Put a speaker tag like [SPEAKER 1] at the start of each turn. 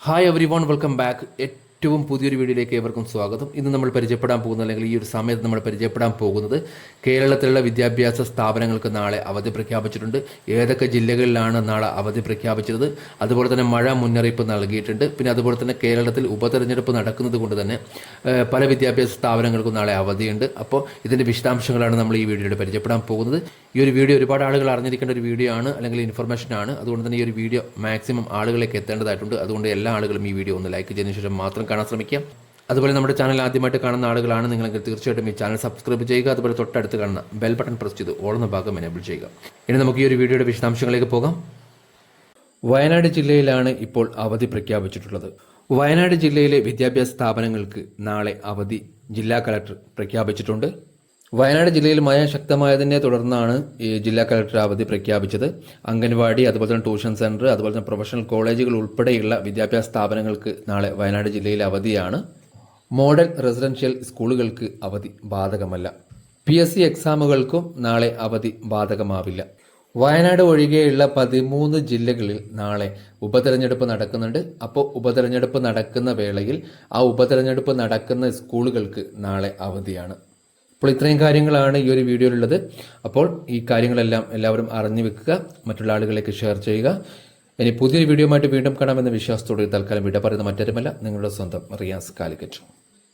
[SPEAKER 1] hi everyone welcome back ഏറ്റവും പുതിയൊരു വീഡിയോയിലേക്ക് ഏവർക്കും സ്വാഗതം. ഇന്ന് നമ്മൾ പരിചയപ്പെടാൻ പോകുന്നത് അല്ലെങ്കിൽ ഈ ഒരു സമയത്ത് നമ്മൾ പരിചയപ്പെടാൻ പോകുന്നത് കേരളത്തിലുള്ള വിദ്യാഭ്യാസ സ്ഥാപനങ്ങൾക്ക് നാളെ അവധി പ്രഖ്യാപിച്ചിട്ടുണ്ട്. ഏതൊക്കെ ജില്ലകളിലാണ് നാളെ അവധി പ്രഖ്യാപിച്ചത്? അതുപോലെ തന്നെ മഴ മുന്നറിയിപ്പ് നൽകിയിട്ടുണ്ട്. പിന്നെ അതുപോലെ തന്നെ കേരളത്തിൽ ഉപതെരഞ്ഞെടുപ്പ് നടക്കുന്നത് കൊണ്ട് തന്നെ പല വിദ്യാഭ്യാസ സ്ഥാപനങ്ങൾക്കും നാളെ അവധിയുണ്ട്. അപ്പോൾ ഇതിന്റെ വിശദാംശങ്ങളാണ് നമ്മൾ ഈ വീഡിയോയിൽ പരിചയപ്പെടാൻ പോകുന്നത്. ഈ ഒരു വീഡിയോ ഒരുപാട് ആളുകൾ അറിഞ്ഞിരിക്കേണ്ട ഒരു വീഡിയോ ആണ് അല്ലെങ്കിൽ ഇൻഫർമേഷൻ ആണ്. അതുകൊണ്ട് തന്നെ ഈ ഒരു വീഡിയോ മാക്സിമം ആളുകളിലേക്ക് എത്തേണ്ടതായിട്ടുണ്ട്. അതുകൊണ്ട് എല്ലാ ആളുകളും ഈ വീഡിയോ ഒന്ന് ലൈക്ക് ചെയ്തതിനു ശേഷം മാത്രം കാണാൻ ശ്രമിക്കുക അതുപോലെ നമ്മുടെ ചാനൽ ആദ്യമായിട്ട് കാണുന്ന ആളുകളാണ് നിങ്ങളെങ്കിൽ തീർച്ചയായിട്ടും ഈ ചാനൽ സബ്സ്ക്രൈബ് ചെയ്യുക. അതുപോലെ തൊട്ടടുത്ത് കാണുന്ന ബെൽ ബട്ടൺ പ്രസ് ചെയ്ത് ഓളുന്ന ഭാഗം എനേബിൾ ചെയ്യുക. ഇനി നമുക്ക് ഈ ഒരു വീഡിയോയുടെ വിശദാംശങ്ങളിലേക്ക് പോകാം. വയനാട് ജില്ലയിലാണ് ഇപ്പോൾ അവധി പ്രഖ്യാപിച്ചിട്ടുള്ളത്. വയനാട് ജില്ലയിലെ വിദ്യാഭ്യാസ സ്ഥാപനങ്ങൾക്ക് നാളെ അവധി ജില്ലാ കളക്ടർ പ്രഖ്യാപിച്ചിട്ടുണ്ട്. വയനാട് ജില്ലയിൽ മഴ ശക്തമായതിനെ തുടർന്നാണ് ഈ ജില്ലാ കളക്ടർ അവധി പ്രഖ്യാപിച്ചത്. അംഗൻവാടി അതുപോലെ തന്നെ ട്യൂഷൻ സെന്റർ അതുപോലെ തന്നെ പ്രൊഫഷണൽ കോളേജുകൾ ഉൾപ്പെടെയുള്ള വിദ്യാഭ്യാസ സ്ഥാപനങ്ങൾക്ക് നാളെ വയനാട് ജില്ലയിൽ അവധിയാണ്. മോഡൽ റെസിഡൻഷ്യൽ സ്കൂളുകൾക്ക് അവധി ബാധകമല്ല. പി എസ് സി എക്സാമുകൾക്കും നാളെ അവധി ബാധകമാവില്ല. വയനാട് ഒഴികെയുള്ള പതിമൂന്ന് ജില്ലകളിൽ നാളെ ഉപതെരഞ്ഞെടുപ്പ് നടക്കുന്നുണ്ട്. അപ്പോൾ ഉപതെരഞ്ഞെടുപ്പ് നടക്കുന്ന വേളയിൽ ആ ഉപതെരഞ്ഞെടുപ്പ് നടക്കുന്ന സ്കൂളുകൾക്ക് നാളെ അവധിയാണ്. അപ്പോൾ ഇത്രയും കാര്യങ്ങളാണ് ഈ ഒരു വീഡിയോയിലുള്ളത്. അപ്പോൾ ഈ കാര്യങ്ങളെല്ലാം എല്ലാവരും അറിഞ്ഞു വെക്കുക മറ്റുള്ള ആളുകളിലേക്ക് ഷെയർ ചെയ്യുക. ഇനി പുതിയൊരു വീഡിയോ ആയിട്ട് വീണ്ടും കാണാമെന്ന വിശ്വാസത്തോടെ തൽക്കാലം വിട പറയുന്ന മറ്റാരുമല്ല. നിങ്ങളുടെ സ്വന്തം റിയാസ് കാലിക്കറ്റ്.